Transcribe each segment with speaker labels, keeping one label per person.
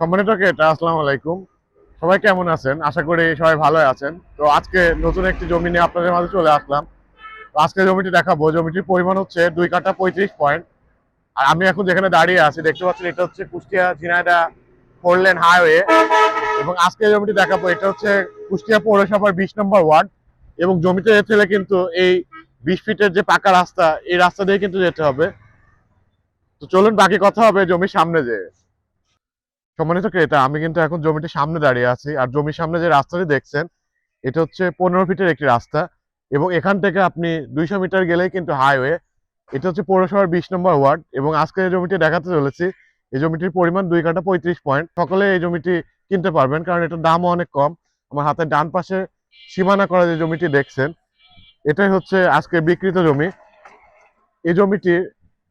Speaker 1: সম্মানিত ক্রেতা, আসসালামু আলাইকুম। সবাই কেমন আছেন? আশা করি সবাই ভালো আছেন। তো আজকে নতুন একটি জমি নিয়ে আপনাদের মাঝে চলে আসলাম। আজকে জমিটি দেখাবো। জমিটির পরিমাণ হচ্ছে দুই কাঠা পঁয়ত্রিশ পয়েন্ট। আর আমি এখন যেখানে দাঁড়িয়ে আছি, দেখতে পাচ্ছেন এটা হচ্ছে Kushtia Jhenaidah four lane highway. এবং আজকে জমিটি দেখাবো, এটা হচ্ছে কুষ্টিয়া পৌরসভার বিশ নম্বর ওয়ার্ড। এবং জমিতে যেতে হলে কিন্তু এই বিশ ফিটের যে পাকা রাস্তা, এই রাস্তা দিয়ে কিন্তু যেতে হবে। তো চলুন, বাকি কথা হবে জমির সামনে যে সম্মানিত ক্রেতা, আমি কিন্তু এখন জমিটির সামনে দাঁড়িয়ে আছি। আর জমির সামনে যে রাস্তাটি দেখছেন, এটা হচ্ছে পনেরো ফিটের একটি রাস্তা এবং এখান থেকে আপনি দুইশো মিটার গেলেই কিন্তু হাইওয়ে। এটা হচ্ছে পৌরসভার বিশ নম্বর ওয়ার্ড এবং আজকে এই জমিটি দেখাতে চলেছি। এই জমিটির পরিমাণ দুই কাঠা পঁয়ত্রিশ পয়েন্ট। সকলে এই জমিটি কিনতে পারবেন কারণ এটার দামও অনেক কম। আমার হাতের ডান পাশে সীমানা করা যে জমিটি দেখছেন, এটাই হচ্ছে আজকে বিকৃত জমি। এই জমিটি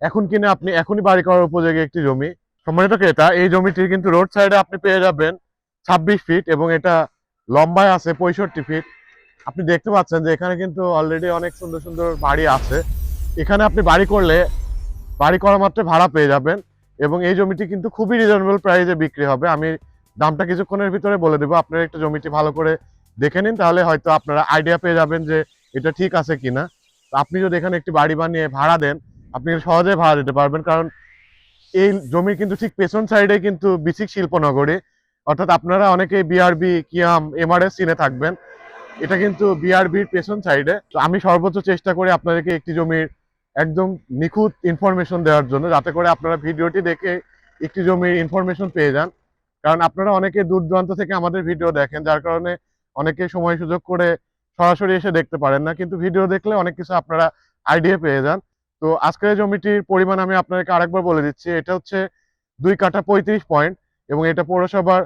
Speaker 1: এখন কিনে আপনি এখনই বাড়ি করার উপযোগী একটি জমি। সম্মানিত ক্রেতা, এই জমিটি কিন্তু রোড সাইডে আপনি পেয়ে যাবেন ছাব্বিশ ফিট এবং এটা লম্বায় আছে পঁয়ষট্টি ফিট। আপনি দেখতে পাচ্ছেন যে এখানে কিন্তু অলরেডি অনেক সুন্দর সুন্দর বাড়ি আছে। এখানে আপনি বাড়ি করলে, বাড়ি করা মাত্র ভাড়া পেয়ে যাবেন এবং এই জমিটি কিন্তু খুবই রিজনেবল প্রাইসে বিক্রি হবে। আমি দামটা কিছুক্ষণের ভিতরে বলে দেবো। আপনারা একটু জমিটি ভালো করে দেখে নিন, তাহলে হয়তো আপনারা আইডিয়া পেয়ে যাবেন যে এটা ঠিক আছে কিনা। আপনি যদি এখানে একটি বাড়ি বানিয়ে ভাড়া দেন, আপনি সহজে ভাড়া দিতে পারবেন। কারণ এই জমির কিন্তু ঠিক পেছন সাইডে কিন্তু বিসিক শিল্পনগরী। অর্থাৎ আপনারা অনেকেই বিআরবি কিয়াম এমআরএস চিনে থাকবেন। এটা কিন্তু বিআরবির পেছন সাইডে তো আমি সর্বোচ্চ চেষ্টা করি আপনাদেরকে একটি জমির একদম নিখুঁত ইনফরমেশন দেওয়ার জন্য। যাতে করে আপনারা ভিডিওটি দেখে একটি জমির ইনফরমেশন পেয়ে যান। কারণ আপনারা অনেকে দূর দূরান্ত থেকে আমাদের ভিডিও দেখেন, যার কারণে অনেকে সময় সুযোগ করে সরাসরি এসে দেখতে পারেন না। কিন্তু ভিডিও দেখলে অনেক কিছু আপনারা আইডিয়া পেয়ে যান। তো আজকের জমিটির পরিমাণ আমি আপনাদেরকে আরেকবার বলে দিচ্ছি, এটা হচ্ছে দুই কাঠা পঁয়ত্রিশ পয়েন্ট এবং এটা পৌরসভার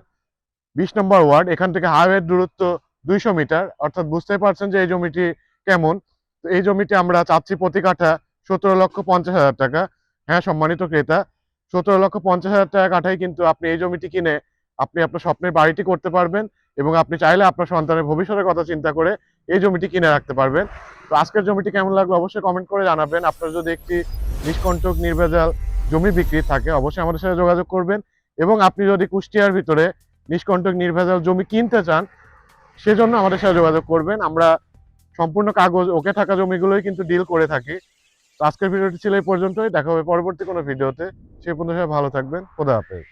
Speaker 1: বিশ নম্বর ওয়ার্ড, এখান থেকে হাইওয়ের দূরত্ব দুইশো মিটার, অর্থাৎ বুঝতে পারছেন যে এই জমিটি কেমন। তো এই জমিটি আমরা চাচ্ছি প্রতি কাঠা সতেরো লক্ষ পঞ্চাশ হাজার টাকা। হ্যাঁ সম্মানিত ক্রেতা, সতেরো লক্ষ পঞ্চাশ হাজার টাকা কাঠায় কিন্তু আপনি এই জমিটি কিনে আপনি আপনার স্বপ্নের বাড়িটি করতে পারবেন। এবং আপনি চাইলে আপনার সন্তানের ভবিষ্যতের কথা চিন্তা করে এই জমিটি কিনে রাখতে পারবেন। তো আজকের জমিটি কেমন লাগল অবশ্যই কমেন্ট করে জানাবেন। আপনার যদি একটি নিষ্কণ্টক, নির্ভেজাল জমি বিক্রি থাকে, অবশ্যই আমাদের সাথে যোগাযোগ করবেন এবং আপনি যদি কুষ্টিয়ার ভিতরে নিষ্কণ্টক, নির্ভেজাল জমি কিনতে চান, সেজন্য আমাদের সাথে যোগাযোগ করবেন। আমরা সম্পূর্ণ কাগজ, ওকে থাকা জমিগুলোই কিন্তু ডিল করে থাকি। তো আজকের ভিডিওটি ছিল এই পর্যন্তই। দেখা হবে পরবর্তী কোনো ভিডিওতে। সে পর্যন্ত ভালো থাকবেন। খোদা হাফেজ।